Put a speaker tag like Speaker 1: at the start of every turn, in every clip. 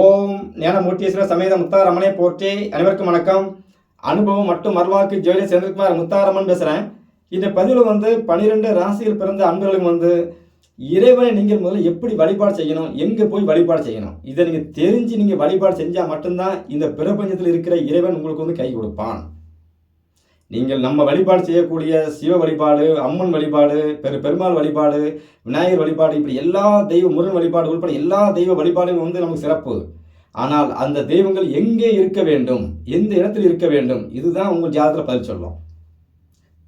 Speaker 1: ஓம் ஞானமூர்த்தீஸ்வர சமேத முத்தாரம்மனை போற்றி அனைவருக்கும் வணக்கம். அனுபவம் மற்றும் மறுவாக்கு ஜோதி செந்தில்குமார் முத்தாரம்மன் பேசுகிறேன் இந்த பதிவில் வந்து பனிரெண்டு ராசியில் பிறந்த அன்பர்களுக்கு வந்து இறைவனை நீங்கள் முதல்ல எப்படி வழிபாடு செய்யணும் எங்கே போய் வழிபாடு செய்யணும் இதை நீங்கள் தெரிஞ்சு நீங்கள் வழிபாடு செஞ்சால் மட்டும்தான் இந்த பிரபஞ்சத்தில் இருக்கிற இறைவன் உங்களுக்கு வந்து கை கொடுப்பான். நீங்கள் நம்ம வழிபாடு செய்யக்கூடிய சிவ வழிபாடு அம்மன் வழிபாடு பெரு பெருமாள் வழிபாடு விநாயகர் வழிபாடு இப்படி எல்லா தெய்வ முருகன் வழிபாடு உட்பட எல்லா தெய்வ வழிபாடும் வந்து நமக்கு சிறப்பு. ஆனால் அந்த தெய்வங்கள் எங்கே இருக்க வேண்டும்? எந்த இடத்தில் இருக்க வேண்டும்? இதுதான் உங்கள் ஜாதகத்தில் பதில் சொல்லும்.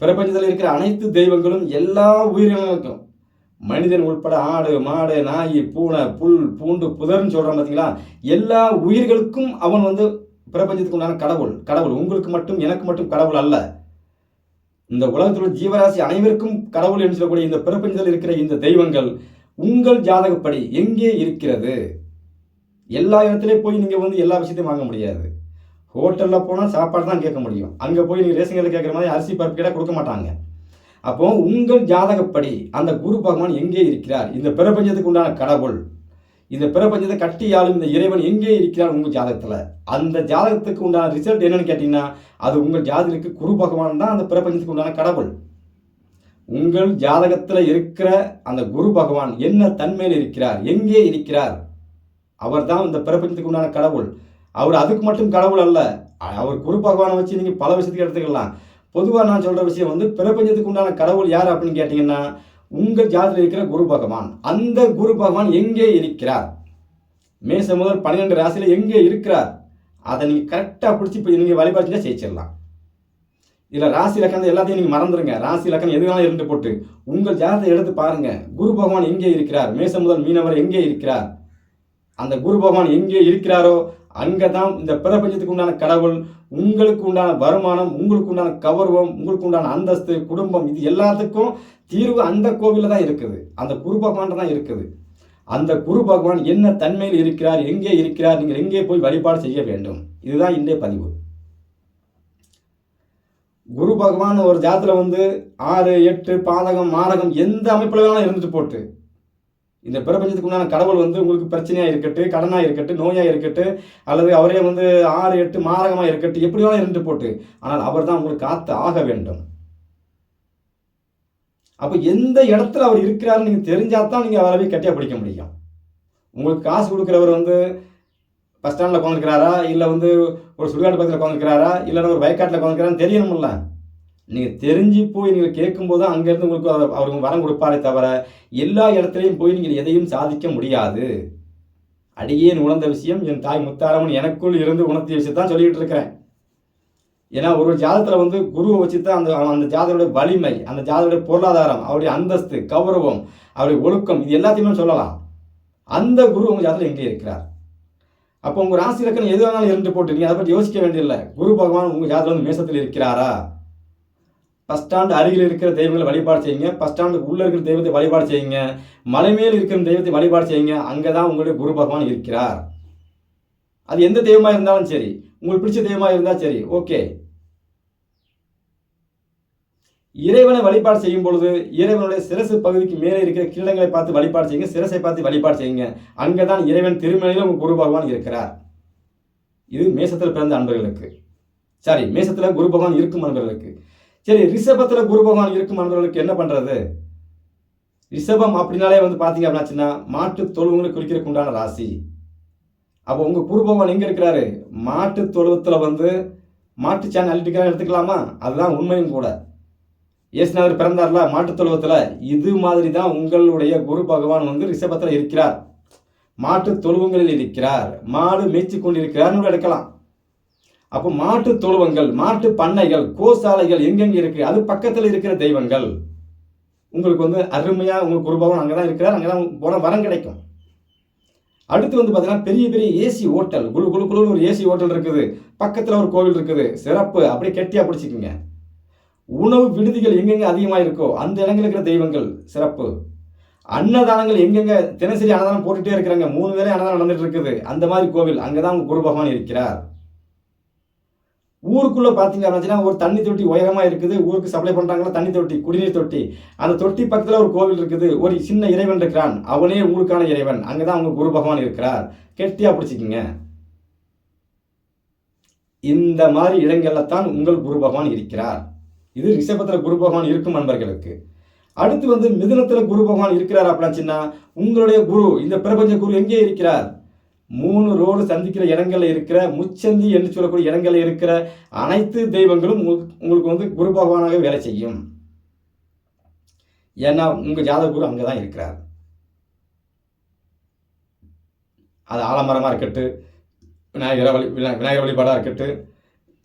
Speaker 1: பிரபஞ்சத்தில் இருக்கிற அனைத்து தெய்வங்களும் எல்லா உயிரினங்களுக்கும் மனிதன் உட்பட ஆடு மாடு நாய் பூனை புல் பூண்டு புதர்னு சொல்கிறான் பார்த்தீங்களா எல்லா உயிர்களுக்கும் அவன் வந்து பிரபஞ்சத்துக்கு உண்டான கடவுள் கடவுள் உங்களுக்கு மட்டும் எனக்கு மட்டும் கடவுள் அல்ல. இந்த உலகத்தில் உள்ள ஜீவராசி அனைவருக்கும் கடவுள் என்று சொல்லக்கூடிய இந்த பிரபஞ்சத்தில் இருக்கிற இந்த தெய்வங்கள் உங்கள் ஜாதகப்படி எங்கே இருக்கிறது? எல்லா இடத்துலையும் போய் நீங்கள் வந்து எல்லா விஷயத்தையும் வாங்க முடியாது. ஹோட்டலில் போனால் சாப்பாடு தான் கேட்க முடியும். அங்கே போய் நீங்கள் ரேஷன் கடையில் கேட்குற மாதிரி அரிசி பருப்பு கேட்டால் கொடுக்க மாட்டாங்க. அப்போ உங்கள் ஜாதகப்படி அந்த குரு பகவான் எங்கே இருக்கிறார்? இந்த பிரபஞ்சத்துக்கு உண்டான கடவுள் இந்த பிரபஞ்சத்தை கட்டி ஆளும் இந்த இறைவன் எங்கே இருக்கிறார் உங்கள் ஜாதகத்தில்? அந்த ஜாதகத்துக்கு உண்டான ரிசல்ட் என்னன்னு கேட்டிங்கன்னா அது உங்கள் ஜாதகத்துக்கு குரு பகவான் தான் அந்த பிரபஞ்சத்துக்கு உண்டான கடவுள். உங்கள் ஜாதகத்தில் இருக்கிற அந்த குரு பகவான் என்ன தன்மையில் இருக்கிறார்? எங்கே இருக்கிறார்? அவர் தான் இந்த பிரபஞ்சத்துக்கு உண்டான கடவுள். அவர் அதுக்கு மட்டும் கடவுள் அல்ல. அவர் குரு பகவானை வச்சு நீங்கள் பல விஷயத்துக்கு எடுத்துக்கலாம். பொதுவாக நான் சொல்கிற விஷயம் வந்து பிரபஞ்சத்துக்கு உண்டான கடவுள் யார் அப்படின்னு கேட்டிங்கன்னா உங்கள் ஜாதத்தில் இருக்கிற குரு பகவான். அந்த குரு பகவான் எங்கே இருக்கிறார்? மேசம் முதல் பன்னிரெண்டு ராசியில் எங்கே இருக்கிறார்? அதை நீங்கள் கரெக்டாக பிடிச்சி இப்போ நீங்கள் வழிபாடு செஞ்சால் ஜெயிச்சிடலாம். இதில் ராசி இலக்கணம் எல்லாத்தையும் நீங்கள் மறந்துடுங்க ராசி லக்கணம் எதுனாலும் இருந்து போட்டு? உங்கள் ஜாதத்தை எடுத்து பாருங்கள் குரு பகவான் எங்கே இருக்கிறார்? மேசம் முதல் மீனவர் எங்கே இருக்கிறார்? அந்த குரு பகவான் எங்கே இருக்கிறாரோ அங்கே தான் இந்த பிரபஞ்சத்துக்கு உண்டான கடவுள் உங்களுக்கு உண்டான வருமானம் உங்களுக்கு உண்டான கௌரவம் உங்களுக்கு உண்டான அந்தஸ்து குடும்பம் இது எல்லாத்துக்கும் தீர்வு அந்த கோவிலில் தான் இருக்குது. அந்த குரு பகவான் தான் இருக்குது. அந்த குரு பகவான் என்ன தன்மையில் இருக்கிறார் எங்கே இருக்கிறார் நீங்கள் எங்கே போய் வழிபாடு செய்ய வேண்டும்? இதுதான் இன்றைய பதிவு. குரு பகவான் ஒரு ஜாதத்தில் வந்து ஆறு எட்டு பாதகம் மாரகம் எந்த அமைப்பில் வேணாலும் இருந்துட்டு போட்டு இந்த பிரபஞ்சத்துக்கு உண்டான கடவுள் வந்து உங்களுக்கு பிரச்சனையாக இருக்கட்டும் கடனாக இருக்கட்டும் நோயாக இருக்கட்டும் அல்லது அவரே வந்து ஆறு எட்டு மாரகமாக இருக்கட்டும் எப்படி வேணாலும் போட்டு ஆனால் அவர் தான் உங்களுக்கு காத்து ஆக வேண்டும். அப்போ எந்த இடத்துல அவர் இருக்கிறாருன்னு நீங்கள் தெரிஞ்சால் தான் நீங்கள் அவரை கட்டியாக பிடிக்க முடியும். உங்களுக்கு காசு கொடுக்குறவர் வந்து பஸ் ஸ்டாண்டில் உட்காந்துருக்கிறாரா இல்லை வந்து ஒரு சுடுகாட்டு பக்கத்தில் உட்காந்துருக்கிறாரா இல்லைன்னா ஒரு வயக்காட்டில் உட்காந்துருக்கிறான்னு தெரியணும்ல. நீங்கள் தெரிஞ்சு போய் நீங்கள் கேட்கும்போது தான் அங்கேருந்து உங்களுக்கு அவருக்கு வரம் கொடுப்பாரே தவிர எல்லா இடத்துலையும் போய் நீங்கள் எதையும் சாதிக்க முடியாது. அடியேன் உணர்ந்த விஷயம் என் தாய் முத்தாரமன் எனக்குள் இருந்து உணர்த்திய விஷயத்தான் சொல்லிக்கிட்டு இருக்கிறேன். ஏன்னா ஒரு ஜாதத்தில் வந்து குருவை வச்சு தான் அந்த அந்த ஜாதகோட வலிமை அந்த ஜாதகோட பொருளாதாரம் அவருடைய அந்தஸ்து கௌரவம் அவருடைய ஒழுக்கம் இது எல்லாத்தையுமே சொல்லலாம். அந்த குரு உங்கள் ஜாதகத்தில் எங்கே இருக்கிறார்? அப்போ உங்கள் ராசி இலக்கணம் எது வேணாலும் இருந்து போட்டு நீங்கள் அதை பற்றி யோசிக்க வேண்டியதில்லை. குரு பகவான் உங்கள் ஜாதகம் வந்து மேசத்தில் இருக்கிறாரா? பஸ் ஸ்டாண்டு அருகில் இருக்கிற தெய்வங்களை வழிபாடு செய்யுங்க. பஸ் ஸ்டாண்டுக்கு உள்ளே இருக்கிற தெய்வத்தை வழிபாடு செய்யுங்க. மலை மேல் இருக்கிற தெய்வத்தை வழிபாடு செய்யுங்க. அங்கே தான் உங்களுடைய குரு பகவான் இருக்கிறார். அது எந்த தெய்வமாக இருந்தாலும் சரி. உங்களுக்கு பிடிச்ச தெய்வமாக இருந்தால் சரி. ஓகே இறைவனை வழிபாடு செய்யும் பொழுது இறைவனுடைய சிரசு பகுதிக்கு மேலே இருக்கிற கிரீடங்களை பார்த்து வழிபாடு செய்யுங்க. சிரசை பார்த்து வழிபாடு செய்யுங்க. அங்கே தான் இறைவன் திருமலையில் உங்கள் குரு பகவான் இருக்கிறார். இது மேசத்தில் பிறந்த அன்பர்களுக்கு. சாரி மேசத்தில் குரு பகவான் இருக்கும் அன்பர்களுக்கு. சரி ரிஷபத்தில் குரு பகவான் இருக்கும் அன்பர்களுக்கு என்ன பண்ணுறது ரிஷபம் அப்படின்னாலே வந்து பார்த்தீங்க அப்படின்னாச்சுன்னா மாட்டு தொழுவங்களை குறிக்கிறதுக்கு உண்டான ராசி. அப்போ உங்கள் குரு பகவான் எங்கே இருக்கிறாரு? மாட்டு தொழுவத்தில் வந்து மாட்டு சேனல் அள்ளிட்டுக்கிறாங்க எடுத்துக்கலாமா? அதுதான் உண்மையும் கூட. இயேசுநாதர் பிறந்தார்ல மாட்டுத் தொழுவத்தில். இது மாதிரி தான் உங்களுடைய குரு பகவான் வந்து ரிஷபத்தில் இருக்கிறார். மாட்டு தொழுவங்களில் இருக்கிறார். மாடு மேய்ச்சி கொண்டிருக்கிறார்னு எடுக்கலாம். அப்போ மாட்டு தொழுவங்கள் மாட்டு பண்ணைகள் கோசாலைகள் எங்கெங்கே இருக்கு? அது பக்கத்தில் இருக்கிற தெய்வங்கள். உங்களுக்கு வந்து அருமையாக உங்களுக்கு குரு அங்கே தான் இருக்கிறார் அங்கே தான் போன வரம் கிடைக்கும். அடுத்து வந்து பார்த்தீங்கன்னா பெரிய பெரிய ஏசி ஹோட்டல் குழு குழு குழு ஒரு ஏசி ஹோட்டல் இருக்குது. பக்கத்தில் ஒரு கோவில் இருக்குது. சிறப்பு. அப்படியே கெட்டியாக பிடிச்சிக்கோங்க. உணவு விடுதிகள் எங்கெங்கே அதிகமாக இருக்கோ அந்த இடங்களில் இருக்கிற தெய்வங்கள் சிறப்பு. அன்னதானங்கள் எங்கெங்க தினசரி அன்னதானம் போட்டுகிட்டே இருக்கிறாங்க. மூணு வேலை அன்னதானம் நடந்துட்டு இருக்குது. அந்த மாதிரி கோவில் அங்கே தான் உங்கள் குரு பகவான் இருக்கிறார். ஊருக்குள்ளே பார்த்தீங்க அப்படின்னா ஒரு தண்ணி தொட்டி உயரமாக இருக்குது. ஊருக்கு சப்ளை பண்ணுறாங்களா தண்ணி தொட்டி குடிநீர் தொட்டி. அந்த தொட்டி பக்கத்தில் ஒரு கோவில் இருக்குது. ஒரு சின்ன இறைவன் இருக்கிறான். அவனே உங்களுக்கான இறைவன். அங்கே தான் அவங்க குரு பகவான் இருக்கிறார். கெட்டியாக பிடிச்சிக்கிங்க. இந்த மாதிரி இடங்களில் தான் உங்கள் குரு பகவான் இருக்கிறார். இது ரிஷபத்தில் குரு பகவான் இருக்கும் நண்பர்களுக்கு. அடுத்து வந்து மிதுனத்தில் குரு பகவான் இருக்கிறார் அப்படின்னா உங்களுடைய குரு இந்த பிரபஞ்ச குரு எங்கே இருக்கிறார்? மூணு ரோடு சந்திக்கிற இடங்களில் இருக்கிற முச்சந்தி என்று சொல்லக்கூடிய இடங்களில் இருக்கிற அனைத்து தெய்வங்களும் உங்களுக்கு- உங்களுக்கு வந்து குரு பகவானாக வேலை செய்யும். ஏன்னா உங்கள் ஜாதக குரு அங்கே தான் இருக்கிறார். அது ஆலமரமாக இருக்கட்டும் விநாயகர் வழி விநா- விநாயகர் வழிபாடாக இருக்கட்டும்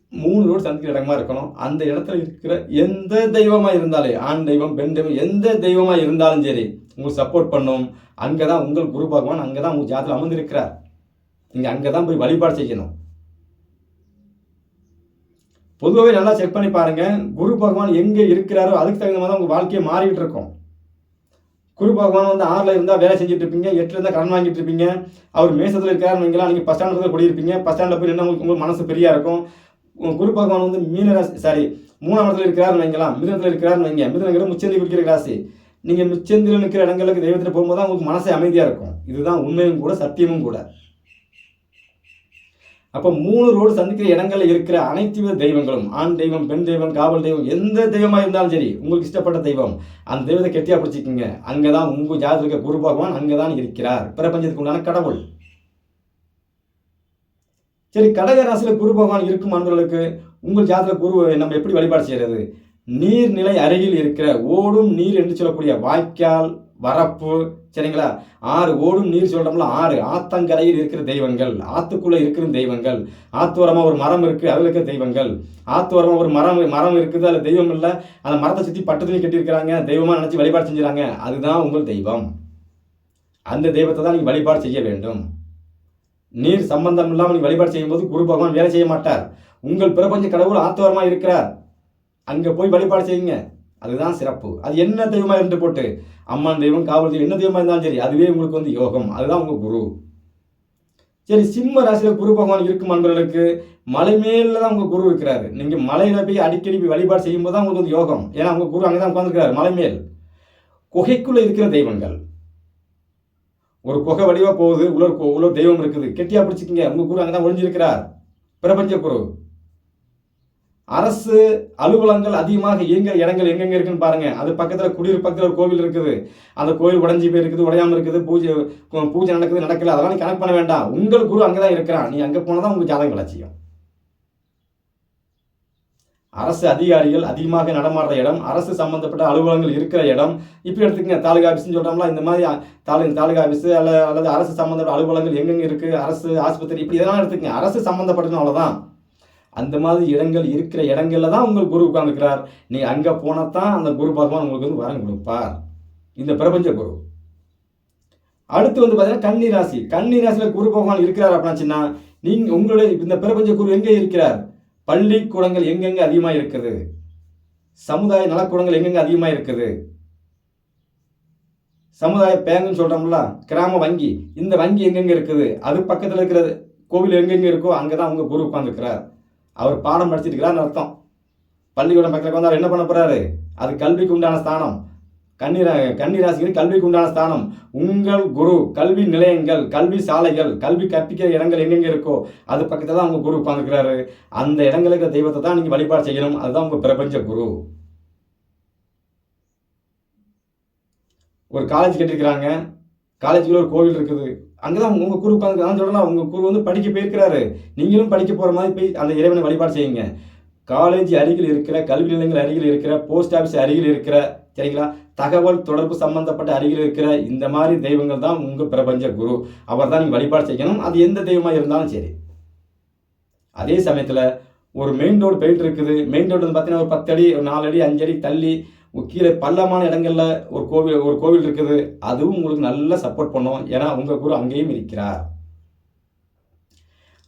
Speaker 1: மூணு ரோடு சந்திக்கிற இடமா இருக்கணும். அந்த இடத்துல இருக்கிற எந்த தெய்வமாக இருந்தாலே ஆண் தெய்வம் பெண் தெய்வம் எந்த தெய்வமாக இருந்தாலும் சரி உங்களுக்கு சப்போர்ட் பண்ணும். அங்கே தான் உங்கள் குரு பகவான் அங்கே தான் உங்கள் ஜாதத்தில் அமர்ந்திருக்கிறார். நீங்கள் அங்கே தான் போய் வழிபாடு செய்யணும். பொதுவாகவே நல்லா செக் பண்ணி பாருங்கள் குரு பகவான் எங்கே இருக்கிறாரோ அதுக்கு தகுந்த மாதிரி தான் உங்கள் வாழ்க்கையை மாறிக்கிட்டு இருக்கும். குரு பகவான் வந்து ஆறில் இருந்தால் வேலை செஞ்சுட்டு இருப்பீங்க எட்டில் இருந்தால் கடன் வாங்கிட்டு இருப்பீங்க. அவர் மேசத்தில் இருக்காருன்னு வைங்களா நீங்கள் பஸ் ஸ்டாண்டில் குடியிருப்பீங்க பஸ் ஸ்டாண்டில் போய் நின்னா உங்களுக்கு உங்களுக்கு மனசு பெரியா இருக்கும். குரு பகவான் வந்து மீன சாரி மூணாம் இடத்துல இருக்கிறாருன்னு வைங்களா மிதனத்தில் இருக்கிறாருன்னு வைங்க. மிதனங்கிற முச்சந்தி குடிக்கிற ராசி. நீங்கள் முச்சந்தியில் நிற்கிற இடங்களுக்கு தெய்வத்தில் போகும்போது தான் உங்களுக்கு மனசே அமைதியாக இருக்கும். இதுதான் உண்மையும் கூட சத்தியமும் கூட. அப்போ மூணு ரோடு சந்திக்கிற இடங்களில் இருக்கிற அனைத்து வித தெய்வங்களும் ஆண் தெய்வம் பெண் தெய்வம் காவல் தெய்வம் எந்த தெய்வமாக இருந்தாலும் சரி உங்களுக்கு இஷ்டப்பட்ட தெய்வம் அந்த தெய்வத்தை கெட்டியா பிடிச்சிக்கிங்க. அங்கதான் உங்கள் ஜாதகத்தில் இருக்க குரு பகவான் அங்கதான் இருக்கிறார். பிரபஞ்சத்துக்கு உண்டான கடவுள். சரி கடக ராசியில் குரு பகவான் இருக்கும் அன்பர்களுக்கு உங்கள் ஜாதக குரு நம்ம எப்படி வழிபாடு செய்கிறது நீர்நிலை அருகில் இருக்கிற ஓடும் நீர் என்று சொல்லக்கூடிய வாய்க்கால் வரப்பு சரிங்களா? ஆறு ஓடும் நீர் சொல்றோம்ல ஆறு. ஆத்தங்கரையில் இருக்கிற தெய்வங்கள் ஆற்றுக்குள்ளே இருக்கிற தெய்வங்கள் ஆத்தோரமாக ஒரு மரம் இருக்குது அதில் இருக்கிற தெய்வங்கள். ஆத்தோரமாக ஒரு மரம் மரம் இருக்குது அதில் தெய்வம் இல்லை. அந்த மரத்தை சுற்றி பட்டு துணி கட்டியிருக்கிறாங்க தெய்வமாக நினச்சி வழிபாடு செஞ்சுறாங்க. அதுதான் உங்கள் தெய்வம். அந்த தெய்வத்தை தான் நீங்கள் வழிபாடு செய்ய வேண்டும். நீர் சம்பந்தம் இல்லாமல் நீங்கள் வழிபாடு செய்யும்போது குரு பகவான் வேலை செய்ய மாட்டார். உங்கள் பிரபஞ்ச கடவுள் ஆத்தோரமாக இருக்கிறார். அங்கே போய் வழிபாடு செய்யுங்க. அதுதான் சிறப்பு. அது என்ன தெய்வமா இருந்து போட்டு அம்மன் தெய்வம் காவல் தெய்வம் என்ன தெய்வமா இருந்தாலும் சரி அதுவே உங்களுக்கு வந்து யோகம். அதுதான் உங்க குரு. சரி சிம்ம ராசியில் குரு பகவான் இருக்கும் அன்பர்களுக்கு மலை மேல தான் உங்க குரு இருக்கிறாரு. நீங்க மலையில போய் அடிக்கடி போய் வழிபாடு செய்யும்போது தான் உங்களுக்கு வந்து யோகம். ஏன்னா உங்க குரு அங்கதான் உட்காந்துருக்கிறாரு மலை மேல். குகைக்குள்ள இருக்கிற தெய்வங்கள். ஒரு குகை வடிவா போகுது உள்ள ஒரு உள்ள தெய்வம் இருக்குது. கெட்டியா பிடிச்சிக்கிங்க. உங்க குரு அங்கதான் ஒழிஞ்சிருக்கிறார் பிரபஞ்ச குரு. அரசு அலுவலகங்கள் அதிகமாக இயங்குற இடங்கள் எங்கெங்க இருக்குன்னு பாருங்க. அது பக்கத்தில் குடியிருப்பு பக்கத்தில் ஒரு கோவில் இருக்குது. அந்த கோவில் உடஞ்சி போயிருக்குது உடையாமல் இருக்குது பூஜை பூஜை நடக்குது நடக்கல அதெல்லாம் நீ கணக்கு பண்ண வேண்டாம். உங்கள் குரு அங்கே தான் இருக்கிறான். நீ அங்கே போனால் தான் உங்க ஜாதகம் வளர்ச்சியும். அரசு அதிகாரிகள் அதிகமாக நடமாடுற இடம் அரசு சம்பந்தப்பட்ட அலுவலகங்கள் இருக்கிற இடம். இப்படி எடுத்துக்கங்க தாலுகா ஆஃபீஸ்னு சொல்றோம்ல இந்த மாதிரி தாலு தாலுகா ஆஃபீஸ் அல்ல அல்லது அரசு சம்மந்தப்பட்ட அலுவலகங்கள் எங்கெங்க இருக்குது அரசு ஆஸ்பத்திரி இப்படி இதெல்லாம் எடுத்துக்கங்க. அரசு சம்மந்தப்பட்டதுனால அவ்வளவுதான் அந்த மாதிரி இடங்கள் இருக்கிற இடங்கள்ல தான் உங்கள் குரு உட்காந்துக்கிறார் நீ அங்கே போனால் தான் அந்த குரு பகவான் உங்களுக்கு வந்து வரம் கொடுப்பார். இந்த பிரபஞ்ச குரு. அடுத்து வந்து பார்த்தீங்கன்னா கன்னி ராசி. கன்னி ராசியில் குரு பகவான் இருக்கிறார் அப்படின்னா நீங்கள் உங்களுடைய இந்த பிரபஞ்ச குரு எங்கே இருக்கிறார்? பள்ளிக்கூடங்கள் எங்கெங்கே அதிகமாக இருக்குது? சமுதாய நலக்கூடங்கள் எங்கெங்கே அதிகமாக இருக்குது? சமுதாய பேங்குன்னு சொல்கிறோம்ல கிராம வங்கி. இந்த வங்கி எங்கெங்கே இருக்குது? அது பக்கத்தில் இருக்கிற கோவில் எங்கெங்கே இருக்கோ அங்கே தான் உங்கள் குரு உட்காந்துருக்கிறார் அவர் பாடம் படிச்சிட்டு அர்த்தம். பள்ளிக்கூடம் பக்கத்தில் வந்து அவர் என்ன பண்ண போறாரு? அது கல்விக்கு உண்டான ஸ்தானம். கன்னிரா கன்னிராசிக்கு கல்விக்கு உண்டான ஸ்தானம். உங்கள் குரு கல்வி நிலையங்கள் கல்வி சாலைகள் கல்வி கற்பிக்கிற இடங்கள் எங்கெங்க இருக்கோ அது பக்கத்தில் தான் உங்கள் குரு உட்காந்துருக்கிறாரு அந்த இடங்களுக்கு இருக்கிற தெய்வத்தை தான் நீங்கள் வழிபாடு செய்யணும். அதுதான் உங்கள் பிரபஞ்ச குரு. ஒரு காலேஜ் கட்டிருக்கிறாங்க. காலேஜுக்குள்ள ஒரு கோவில் இருக்குது. அங்கதான் உங்கள் குரு உட்காந்து நான் சொல்லலாம் உங்கள் குரு வந்து படிக்க போயிருக்கிறாரு. நீங்களும் படிக்க போகிற மாதிரி போய் அந்த இறைவனை வழிபாடு செய்யுங்க. காலேஜ் அருகில் இருக்கிற கல்வி நிலையங்கள் அருகில் இருக்கிற போஸ்ட் ஆஃபீஸ் அருகில் இருக்கிற சரிங்களா? தகவல் தொடர்பு சம்பந்தப்பட்ட அருகில் இருக்கிற இந்த மாதிரி தெய்வங்கள் தான் உங்கள் பிரபஞ்ச குரு. அவர் தான் நீங்கள் வழிபாடு செய்யணும். அது எந்த தெய்வமாக இருந்தாலும் சரி. அதே சமயத்தில் ஒரு மெயின் ரோடு போயிட்டு இருக்குது. மெயின் ரோடு வந்து பார்த்தீங்கன்னா ஒரு பத்து அடி ஒரு நாலு அடி அஞ்சு அடி தள்ளி கீழே பள்ளமான இடங்களில் ஒரு கோவில் ஒரு கோவில் இருக்குது அதுவும் உங்களுக்கு நல்லா சப்போர்ட் பண்ணும். ஏன்னா உங்கள் குரு அங்கேயும் இருக்கிறார்.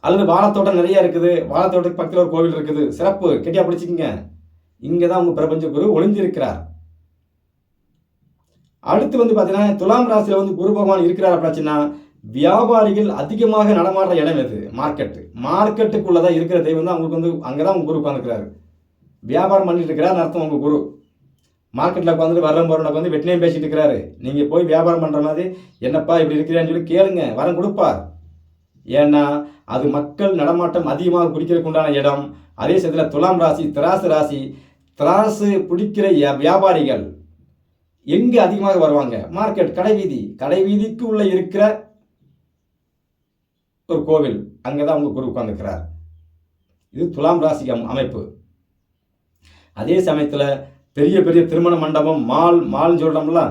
Speaker 1: அல்லது வாழைத்தோட்டம் நிறைய இருக்குது. வாழைத்தோட்டத்துக்கு பக்கத்தில் ஒரு கோவில் இருக்குது. சிறப்பு. கெட்டியா பிடிச்சிக்கிங்க. இங்கே தான் உங்கள் பிரபஞ்ச குரு ஒளிஞ்சிருக்கிறார். அடுத்து வந்து பார்த்தீங்கன்னா துலாம் ராசியில் வந்து குரு பகவான் இருக்கிறார் அப்படின்னா வியாபாரிகள் அதிகமாக நடமாடுற இடம் எது? மார்க்கெட்டு. மார்க்கெட்டுக்குள்ளதான் இருக்கிற தெய்வம் தான் அவங்களுக்கு வந்து அங்கே தான் உங்கள் குரு உட்காந்துருக்கிறாரு வியாபாரம் பண்ணிட்டு இருக்கிறார் அர்த்தம் உங்கள் குரு. மார்க்கெட்டில் உட்காந்துட்டு வரம் போகிறவனுக்கு வந்து வெட்டினையும் பேசிட்டு இருக்கிறாரு. நீங்கள் போய் வியாபாரம் பண்ணுற மாதிரி என்னப்பா இப்படி இருக்கிறேன்னு சொல்லி கேளுங்க வரம் கொடுப்பார் ஏன்னா அது மக்கள் நடமாட்டம் அதிகமாக பிடிக்கிறதுக்கு உண்டான இடம். அதே சமயத்தில் துலாம் ராசி திராசு ராசி திராசு பிடிக்கிற வியாபாரிகள் எங்கே அதிகமாக வருவாங்க? மார்க்கெட் கடைவீதி கடைவீதிக்கு உள்ளே உள்ள இருக்கிற ஒரு கோவில் அங்கே தான் அவங்க குரு உட்காந்துக்கிறார் இது துலாம் ராசி அமைப்பு. அதே சமயத்தில் பெரிய பெரிய திருமண மண்டபம் மால் மால் சொல்கிறோம்ல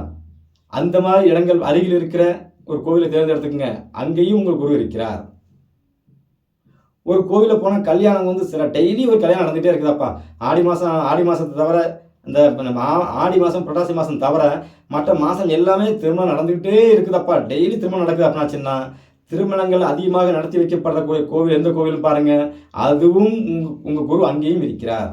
Speaker 1: அந்த மாதிரி இடங்கள் அருகில் இருக்கிற ஒரு கோவிலை தேர்ந்தெடுத்துக்கங்க. அங்கேயும் உங்கள் குரு இருக்கிறார். ஒரு கோவிலில் போனால் கல்யாணம் வந்து சில டெய்லி ஒரு கல்யாணம் நடந்துகிட்டே இருக்குதாப்பா. ஆடி மாதம் ஆடி மாதத்தை தவிர இந்த ஆடி மாதம் புரட்டாசி மாதம் தவிர மற்ற மாதம் எல்லாமே திருமணம் நடந்துக்கிட்டே இருக்குதப்பா. டெய்லி திருமணம் நடக்குது அப்படின்னாச்சுன்னா திருமணங்கள் அதிகமாக நடத்தி வைக்கப்படக்கூடிய கோவில் எந்த கோவிலும் பாருங்கள் அதுவும் உங்கள் உங்கள் குரு அங்கேயும் இருக்கிறார்.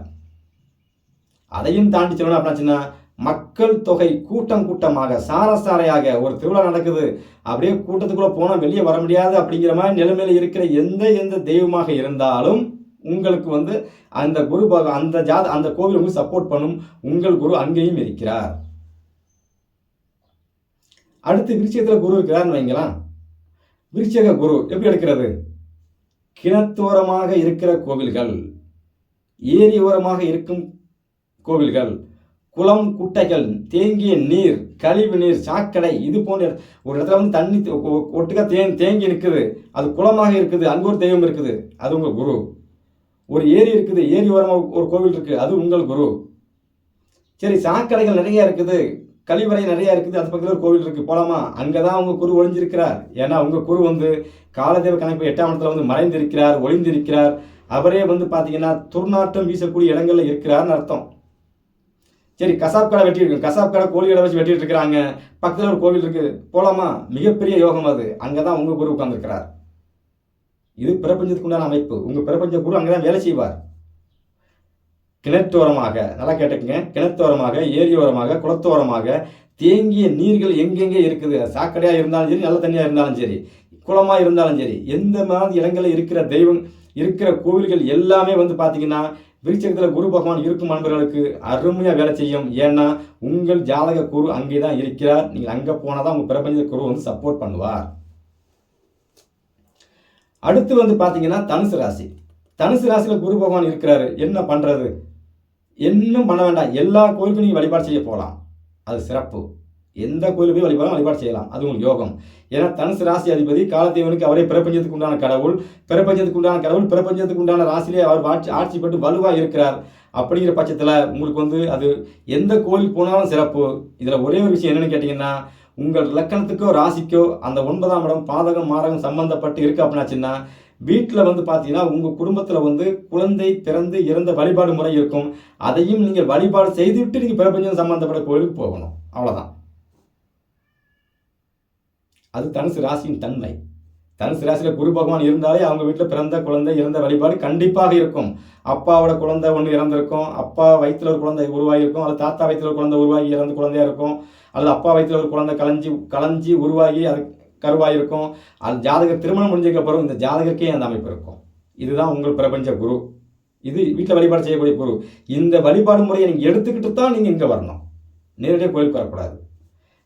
Speaker 1: அதையும் தாண்டி சொல்லணும் அப்படின்னாச்சுன்னா மக்கள் தொகை கூட்டம் கூட்டமாக சார சாரையாக ஒரு திருவிழா நடக்குது. அப்படியே கூட்டத்துக்குள்ளே போனால் வெளியே வர முடியாது அப்படிங்கிற மாதிரி நிலைமையில் இருக்கிற எந்த எந்த தெய்வமாக இருந்தாலும் உங்களுக்கு வந்து அந்த குரு பக- அந்த ஜாத அந்த கோவில் உங்களுக்கு சப்போர்ட் பண்ணும். உங்கள் குரு அங்கேயும் இருக்கிறார். அடுத்து விருச்சிகத்தில் குரு இருக்கிறார்னு வைங்களேன். விருச்சிக குரு எப்படி எடுக்கிறது? கிணத்தோரமாக இருக்கிற கோவில்கள் ஏரி ஓரமாக இருக்கும் கோவில்கள் குளம் குட்டைகள் தேங்கிய நீர் கழிவு நீர் சாக்கடை இது போன்ற ஒரு இடத்துல வந்து தண்ணி ஒட்டுக்கா தே தேங்கி நிற்குது அது குளமாக இருக்குது அங்கே ஒரு தெய்வம் இருக்குது. அது உங்கள் குரு. ஒரு ஏரி இருக்குது ஏரி ஓரமாக ஒரு கோவில் இருக்குது அது உங்கள் குரு. சரி சாக்கடைகள் நிறையா இருக்குது கழிவறை நிறையா இருக்குது அது பக்கத்தில் ஒரு கோவில் இருக்குது போலாமா? அங்கே தான் உங்கள் குரு ஒளிஞ்சிருக்கிறார். ஏன்னா உங்கள் குரு வந்து காலதேவ கணக்கு எட்டாம் இடத்துல வந்து மறைந்திருக்கிறார் ஒளிந்திருக்கிறார். அவரே வந்து பார்த்தீங்கன்னா துர்நாற்றம் வீசக்கூடிய இடங்களில் இருக்கிறார்னு அர்த்தம். சரி கசாப் கடை வெட்டிட்டு கசாப் கடை கோழி கடை வச்சு வெட்டிட்டு இருக்கிறாங்க பக்கத்தில் ஒரு கோவில் இருக்கு. போலாமா? மிகப்பெரிய யோகம் அது. அங்கே தான் உங்கள் குரு உட்காந்துருக்கிறார் இது பிரபஞ்சத்துக்கு உண்டான அமைப்பு. உங்கள் பிரபஞ்ச குரு அங்கே தான் வேலை செய்வார். கிணற்றோரமாக நல்லா கேட்டுக்கங்க. கிணத்தோரமாக ஏரியோரமாக குளத்தோரமாக தேங்கிய நீர்கள் எங்கெங்கே இருக்குது? சாக்கடையாக சாக்கடையா இருந்தாலும் சரி நல்ல தண்ணியா இருந்தாலும் சரி குளமா இருந்தாலும் சரி எந்த மாதிரி இடங்களில் இருக்கிற தெய்வம் இருக்கிற கோவில்கள் எல்லாமே வந்து பார்த்திங்கன்னா விருச்சகத்தில் குரு பகவான் இருக்கும் அன்பர்களுக்கு அருமையாக வேலை செய்யும். ஏன்னா உங்கள் ஜாதக குரு அங்கே தான் இருக்கிறார். நீங்கள் அங்கே போனால் தான் உங்கள் பிரபஞ்ச குரு வந்து சப்போர்ட் பண்ணுவார். அடுத்து வந்து பார்த்தீங்கன்னா தனுசு ராசி. தனுசு ராசியில் குரு பகவான் இருக்கிறாரு. என்ன பண்ணுறது இன்னும் பண்ண வேண்டாம். எல்லா கோயிலுக்கும் நீங்கள் வழிபாடு செய்ய போகலாம் அது சிறப்பு. எந்த கோயிலுக்கு போய் வழிபாடு வழிபாடு செய்யலாம். அது உங்களுக்கு யோகம். ஏன்னா தனுசு ராசி அதிபதி காலத்தேவனுக்கு அவரே பிரபஞ்சத்துக்கு உண்டான கடவுள். பிரபஞ்சத்துக்கு உண்டான கடவுள் பிரபஞ்சத்துக்கு உண்டான ராசியிலே அவர் ஆட்சி ஆட்சி பெற்று வலுவாக இருக்கிறார். அப்படிங்கிற பட்சத்தில் உங்களுக்கு வந்து அது எந்த கோயில் போனாலும் சிறப்பு. இதில் ஒரே ஒரு விஷயம் என்னென்னு கேட்டிங்கன்னா உங்கள் லக்கணத்துக்கோ ராசிக்கோ அந்த ஒன்பதாம் இடம் பாதகம் மாதகம் சம்பந்தப்பட்டு இருக்கு அப்படின்னாச்சுன்னா வீட்டில் வந்து பார்த்தீங்கன்னா உங்கள் குடும்பத்தில் வந்து குழந்தை பிறந்து இறந்த வழிபாடு முறை இருக்கும். அதையும் நீங்கள் வழிபாடு செய்துவிட்டு நீங்கள் பிரபஞ்சம் சம்மந்தப்பட்ட கோயிலுக்கு போகணும். அவ்வளோதான் அது தனுசு ராசியின் தன்மை. தனுசு ராசியில் குரு பகவான் இருந்தாலே அவங்க வீட்டில் பிறந்த குழந்தை இறந்த வழிபாடு கண்டிப்பாக இருக்கும். அப்பாவோட குழந்தை ஒன்று இறந்திருக்கும். அப்பா வயிற்றில் ஒரு குழந்தை உருவாகியிருக்கும். அல்லது தாத்தா வயிற்றில் ஒரு குழந்தை உருவாகி இறந்த குழந்தையா இருக்கும். அல்லது அப்பா வயிற்றில் ஒரு குழந்தை கலைஞ்சி கலைஞ்சி உருவாகி அது கருவாயிருக்கும். அது ஜாதகர் திருமணம் முடிஞ்சதுக்கு அப்புறம் இந்த ஜாதகருக்கே அந்த அமைப்பு இருக்கும். இதுதான் உங்கள் பிரபஞ்ச குரு. இது வீட்டில் வழிபாடு செய்யக்கூடிய குரு. இந்த வழிபாடு முறையை நீங்கள் எடுத்துக்கிட்டு தான் நீங்கள் இங்கே வரணும். நேரடியாக கோயிலுக்கு வரக்கூடாது.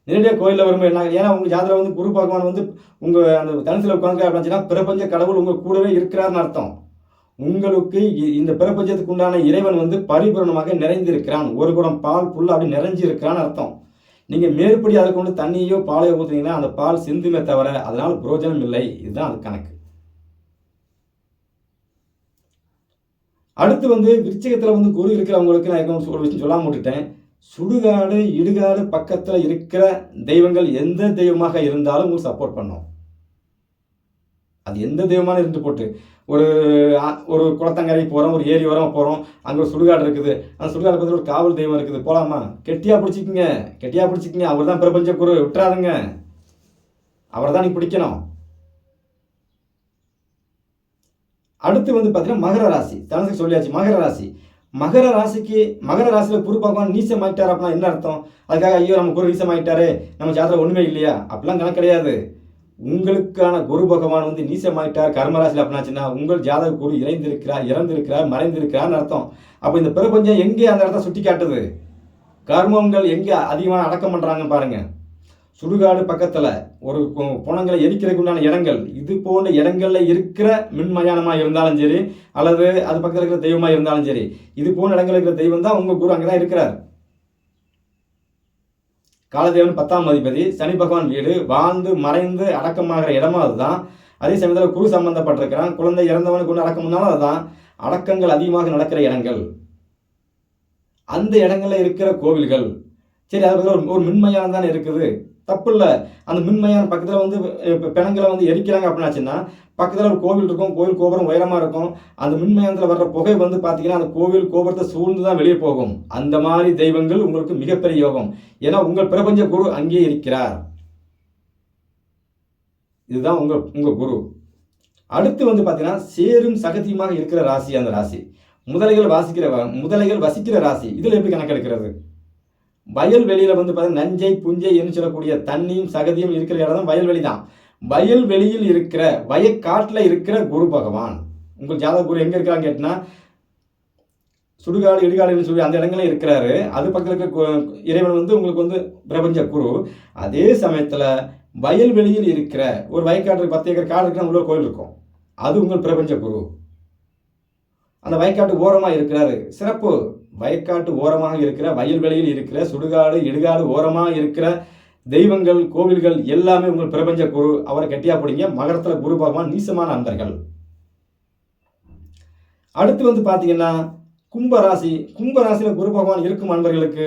Speaker 1: நேரடியாக கோயிலில் வரும்போது என்ன ஏன்னா உங்கள் ஜாதகம் வந்து குரு பகவான் வந்து உங்கள் அந்த தனுசில் உட்காந்து அப்படின்னா பிரபஞ்ச கடவுள் உங்கள் கூடவே இருக்கிறார்னு அர்த்தம். உங்களுக்கு இந்த பிரபஞ்சத்துக்கு உண்டான இறைவன் வந்து பரிபூரணமாக நிறைந்திருக்கிறான். ஒரு குடம் பால் ஃபுல்லாக அப்படி நிறைஞ்சு இருக்கிறான்னு அர்த்தம். நீங்கள் மேற்படி அதை கொண்டு தண்ணியோ பாலையோ ஊற்றுனீங்கன்னா அந்த பால் சிந்துமே தவிர அதனால் பிரயோஜனம் இல்லை. இதுதான் அது கணக்கு. அடுத்து வந்து விருச்சிகத்தில் வந்து குரு இருக்கிறவங்களுக்கு நான் ஒரு விஷயம் சொல்லாம விட்டுட்டேன். சுடுகாடு இடுகாடு பக்கத்தில் இருக்கிற தெய்வங்கள் எந்த தெய்வமாக இருந்தாலும் உங்களுக்கு சப்போர்ட் பண்ணும். அது எந்த தெய்வமான இருந்து போட்டு ஒரு ஒரு குளத்தங்கரை போகிறோம் ஒரு ஏரி ஓரமாக போகிறோம் அங்கே ஒரு சுடுகாடு இருக்குது. அந்த சுடுகாடு பக்கத்தில் ஒரு காவல் தெய்வம் இருக்குது. போகலாமா கெட்டியாக பிடிச்சிக்கிங்க. கெட்டியாக பிடிச்சிக்கிங்க. அவர் தான் பிரபஞ்ச குரு. விட்டுறாதுங்க. அவரை தான் நீ பிடிக்கணும். அடுத்து வந்து பார்த்தீங்கன்னா மகர ராசி. தனசுக்கு சொல்லியாச்சு. மகர ராசி. மகர ராசிக்கு மகர ராசியில் குரு பகவான் நீசமாயிட்டார் அப்படின்னா என்ன அர்த்தம்? அதுக்காக ஐயோ நம்ம குரு நீசமாயிட்டாரு நம்ம ஜாதகம் ஒன்றுமே இல்லையா? அப்படிலாம் கணக்கு கிடையாது. உங்களுக்கான குரு பகவான் வந்து நீசமாயிட்டார் கர்மராசியில் அப்படின்னாச்சுன்னா உங்கள் ஜாதக குரு இறைந்திருக்கிறார் இறந்திருக்கிறார் மறைந்திருக்கிறார்னு அர்த்தம். அப்போ இந்த பிரபஞ்சம் எங்கே அந்த இடத்த சுட்டி காட்டுது? கர்மங்கள் எங்கே அதிகமாக அடக்கம் பண்ணுறாங்கன்னு பாருங்கள் சுடுகாடு பக்கத்தில் ஒரு கு- புணங்களை எரிக்கிறதுக்கு உண்டான இடங்கள். இது போன்ற இடங்களில் இருக்கிற மின்மயானமாக இருந்தாலும் சரி அல்லது அது பக்கத்தில் இருக்கிற தெய்வமாக இருந்தாலும் சரி இது போன்ற இடங்களில் இருக்கிற தெய்வம் தான் உங்கள் குரு அங்கே தான் இருக்கிறார். காலதேவன் பத்தாம் அதிபதி சனி பகவான் வீடு வாழ்ந்து மறைந்து அடக்கமாகிற இடமா அதுதான். அதே சமயத்தில் குரு சம்பந்தப்பட்டிருக்கிறான் குழந்தை இறந்தவனுக்கு கொண்டு அடக்கம் பண்ணாலும் அதுதான். அடக்கங்கள் அதிகமாக நடக்கிற இடங்கள். அந்த இடங்களில் இருக்கிற கோவில்கள் சரி அது ஒரு ஒரு மின்மயானம் தானே இருக்குது. தப்பு இல்லை அந்த மின்மையான பக்கத்தில் வந்து இப்போ பிணங்களை வந்து எரிக்கிறாங்க அப்படின்னாச்சுன்னா பக்கத்தில் ஒரு கோவில் இருக்கும் கோவில் கோபுரம் உயரமாக இருக்கும். அந்த மின்மயானத்தில் வர்ற புகை வந்து பார்த்தீங்கன்னா அந்த கோவில் கோபுரத்தை சூழ்ந்து தான் வெளியே போகும். அந்த மாதிரி தெய்வங்கள் உங்களுக்கு மிகப்பெரிய யோகம். ஏன்னா உங்கள் பிரபஞ்ச குரு அங்கே இருக்கிறார். இதுதான் உங்கள் உங்கள் குரு. அடுத்து வந்து பார்த்தீங்கன்னா சேரும் சகதியுமாக இருக்கிற ராசி அந்த ராசி. முதலைகள் வாசிக்கிற முதலைகள் வசிக்கிற ராசி. இதில் எப்படி கணக்கெடுக்கிறது? வயல்வெளியில் வந்து பார்த்தீங்கன்னா நஞ்சை புஞ்சை என்று சொல்லக்கூடிய தண்ணியும் சகதியும் இருக்கிற இடம் தான் வயல்வெளி தான் வயல்வெளியில் இருக்கிற வயக்காட்டில் இருக்கிற குரு பகவான். உங்கள் ஜாதக குரு எங்கே இருக்கான்னு கேட்டினா சுடுகாடு இடுகாடுன்னு சொல்லி அந்த இடங்களே இருக்கிறாரு. அது பக்கத்தில் இருக்க இறைவன் வந்து உங்களுக்கு வந்து பிரபஞ்ச குரு. அதே சமயத்தில் வயல்வெளியில் இருக்கிற ஒரு வயக்காட்டு பத்து ஏக்கர் காடு இருக்கிற உள்ள கோயில் இருக்கும். அது உங்கள் பிரபஞ்ச குரு. அந்த வயக்காட்டு ஓரமாக இருக்கிறாரு. சிறப்பு. வயக்காட்டு ஓரமாக இருக்கிற வயல்வெளியில் இருக்கிற சுடுகாடு இடுகாடு ஓரமாக இருக்கிற தெய்வங்கள் கோவில்கள் எல்லாமே உங்கள் பிரபஞ்ச குரு. அவரை கட்டியா பிடிங்க. மகரத்தில் குரு பகவான் நீசமான அந்தர்கள் அடுத்து வந்து பார்த்தீங்கன்னா கும்பராசி. கும்பராசியில் குரு பகவான் இருக்கும் அன்பர்களுக்கு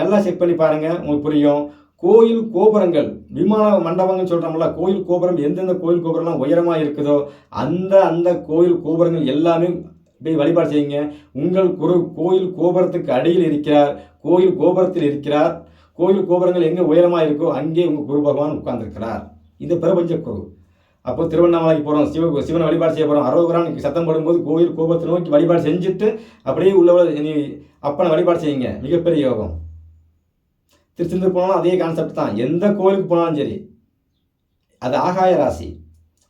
Speaker 1: நல்லா செக் பண்ணி பாருங்க. உங்களுக்கு புரியும். கோயில் கோபுரங்கள் விமான மண்டபங்கள் சொல்கிறோம்ல கோயில் கோபுரம் எந்தெந்த கோயில் கோபுரம்லாம் உயரமாக இருக்குதோ அந்த அந்த கோயில் கோபுரங்கள் எல்லாமே போய் வழிபாடு செய்யுங்க. உங்கள் குரு கோயில் கோபுரத்துக்கு அடியில் இருக்கிறார். கோயில் கோபுரத்தில் இருக்கிறார். கோயில் கோபுரங்கள் எங்கே உயரமாக இருக்கோ அங்கே உங்கள் குரு பகவான் உட்கார்ந்துருக்கிறார். இது பிரபஞ்ச குரு. அப்போ திருவண்ணாமலைக்கு போகிறோம் சிவ சிவனை வழிபாடு செய்ய போகிறோம் அரோகரான் சத்தம் போடும்போது கோயில் கோபத்தை நோக்கி வழிபாடு செஞ்சுட்டு அப்படியே உள்ள நீ அப்பனை வழிபாடு செய்யுங்க. மிகப்பெரிய யோகம். திருச்செந்தூர் போனாலும் அதே கான்செப்ட் தான். எந்த கோயிலுக்கு போனாலும் சரி. அது ஆகாய ராசி.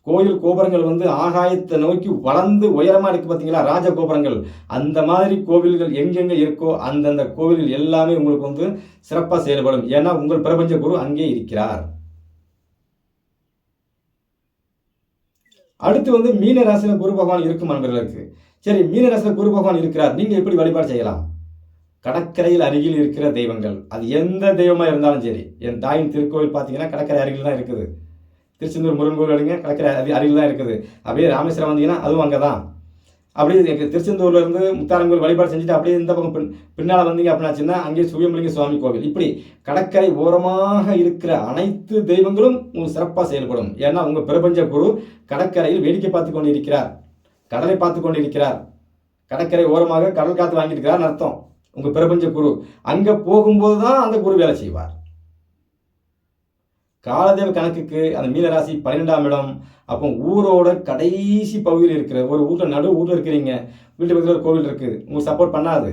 Speaker 1: கோயில் கோபுரங்கள் வந்து ஆகாயத்தை நோக்கி வளர்ந்து உயரமாக இருக்குது பார்த்தீங்களா ராஜ கோபுரங்கள். அந்த மாதிரி கோவில்கள் எங்கெங்கே இருக்கோ அந்தந்த கோவில்கள் எல்லாமே உங்களுக்கு வந்து சிறப்பாக செயல்படும். ஏன்னா உங்கள் பிரபஞ்ச குரு அங்கே இருக்கிறார். அடுத்து வந்து மீன ராசியில் குரு பகவான் இருக்கும் நண்பர்களுக்கு. சரி மீன ராசியில் குரு பகவான் இருக்கிறார். நீங்கள் எப்படி வழிபாடு செய்யலாம்? கடற்கரையில் அருகில் இருக்கிற தெய்வங்கள். அது எந்த தெய்வமாக இருந்தாலும் சரி. என் தாயின் திருக்கோவில் பார்த்தீங்கன்னா கடற்கரை அருகில் தான் இருக்குது. திருச்செந்தூர் முருகன் கோவில் எடுங்க கடற்கரை அது அருகில் தான் இருக்குது. அப்படியே ராமேஸ்வரம் வந்தீங்கன்னா அதுவும் அங்கே தான் அப்படியே எங்க இருந்து முத்தாரங்கோவில் வழிபாடு செஞ்சுட்டு அப்படியே இந்த பக்கம் பின் பின்னால் வந்தீங்க அப்படின்னாச்சுன்னா அங்கே சுயமலிங்க சுவாமி கோவில். இப்படி கடற்கரை ஓரமாக இருக்கிற அனைத்து தெய்வங்களும் உங்களுக்கு சிறப்பாக செயல்படும். ஏன்னா உங்கள் பிரபஞ்ச குரு கடற்கரையில் வேடிக்கை பார்த்து கொண்டு இருக்கிறார் கடலை பார்த்து கொண்டு இருக்கிறார் கடற்கரை ஓரமாக கடல் காத்து வாங்கியிருக்கிறார் அர்த்தம். உங்கள் பிரபஞ்ச குரு. அங்கே போகும்போது தான் அந்த குரு வேலை செய்வார். காலதேவ கணக்குக்கு அந்த மீனராசி பன்னிரெண்டாம் இடம். அப்போ ஊரோட கடைசி பகுதியில் இருக்கிற ஒரு ஊரில் நடு ஊரில் இருக்கிறீங்க. வீட்டு பக்கத்தில் ஒரு கோவில் இருக்குது. உங்களுக்கு சப்போர்ட் பண்ணாது.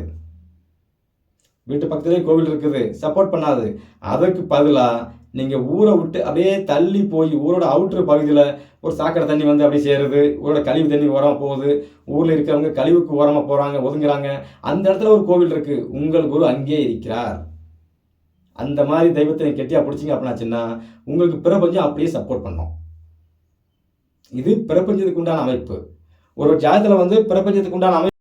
Speaker 1: வீட்டு பக்கத்துலேயே கோவில் இருக்குது. சப்போர்ட் பண்ணாது. அதற்கு பதிலாக நீங்கள் ஊரை விட்டு அப்படியே தள்ளி போய் ஊரோட அவுட்ரு பகுதியில் ஒரு சாக்கடை தண்ணி வந்து அப்படியே சேருது. ஊரோட கழிவு தண்ணி உரமாக போகுது. ஊரில் இருக்கிறவங்க கழிவுக்கு உரமாக போகிறாங்க ஒதுங்குறாங்க. அந்த இடத்துல ஒரு கோவில் இருக்குது உங்கள் குரு அங்கேயே இருக்கிறார். அந்த மாதிரி தெய்வத்தை நீங்க கெட்டியாக பிடிச்சிங்க அப்படின்னாச்சுன்னா உங்களுக்கு பிரபஞ்சம் அப்படியே சப்போர்ட் பண்ணும். இது பிரபஞ்சத்துக்கு உண்டான அமைப்பு. ஒரு ஜாதத்தில் வந்து பிரபஞ்சத்துக்கு உண்டான அமைப்பு